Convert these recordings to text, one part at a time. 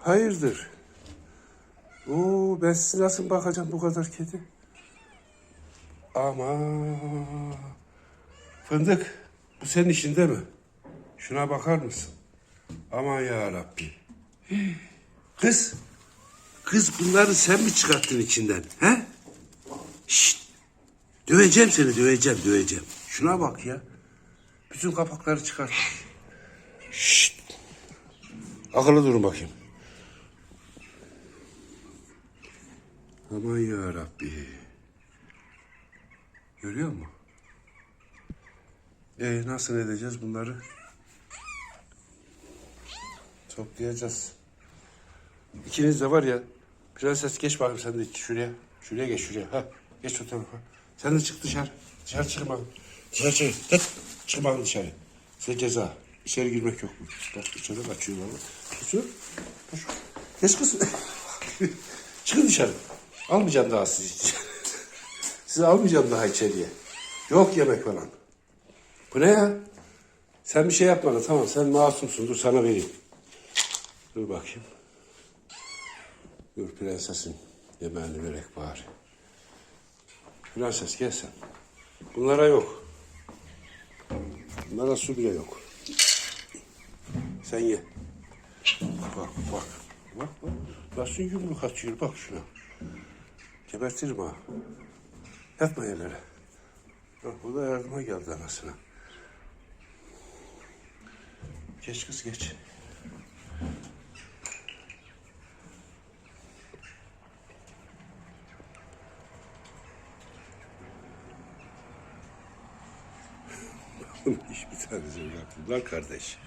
Hayırdır? Oo, ben size nasıl bakacağım bu kadar kedi? Ama fındık bu senin işin değil mi? Şuna bakar mısın? Aman ya Rabbi. Kız, kız bunları sen mi çıkarttın içinden? He? Şşt. Döveceğim seni, döveceğim, döveceğim. Şuna bak ya. Bütün kapakları çıkart. Şşt. Akıllı durun bakayım. Aman ya Rabbi. Görüyor musun? E nasıl edeceğiz bunları? Toplayacağız. İkiniz de var ya. Prenses geç bakayım sen de şuraya. Şuraya geç şuraya. Ha, geç o tarafa. Sen de çık dışarı. Dışarı çıkma. Dışarı çık. Tık. Çık bakayım dışarı. Size ceza. İçeri girmek yok mu? Bak içeri kaçıyor valla. Kaçıyor. Koş. Geç kız. Çıkın dışarı. Almayacağım daha sizi. Sizi almayacağım daha içeriye. Yok yemek falan. Bu ne ya? Sen bir şey yapmadın tamam sen masumsun dur sana vereyim. Dur bakayım. Dur prensesin yemeğini verek bari. Prenses gel sen. Bunlara yok. Bunlara su bile yok. Sen ye. Bak bak. Bak bak. Nasıl yumruk atıyor bak şuna. Gebertirim ha. Yatma yerlere. Bak bu da yardıma geldi anasına. Geç kız geç. Hiçbir tanesi yok. Bunlar kardeş.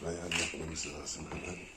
Burayı anlatmamız lazım hemen.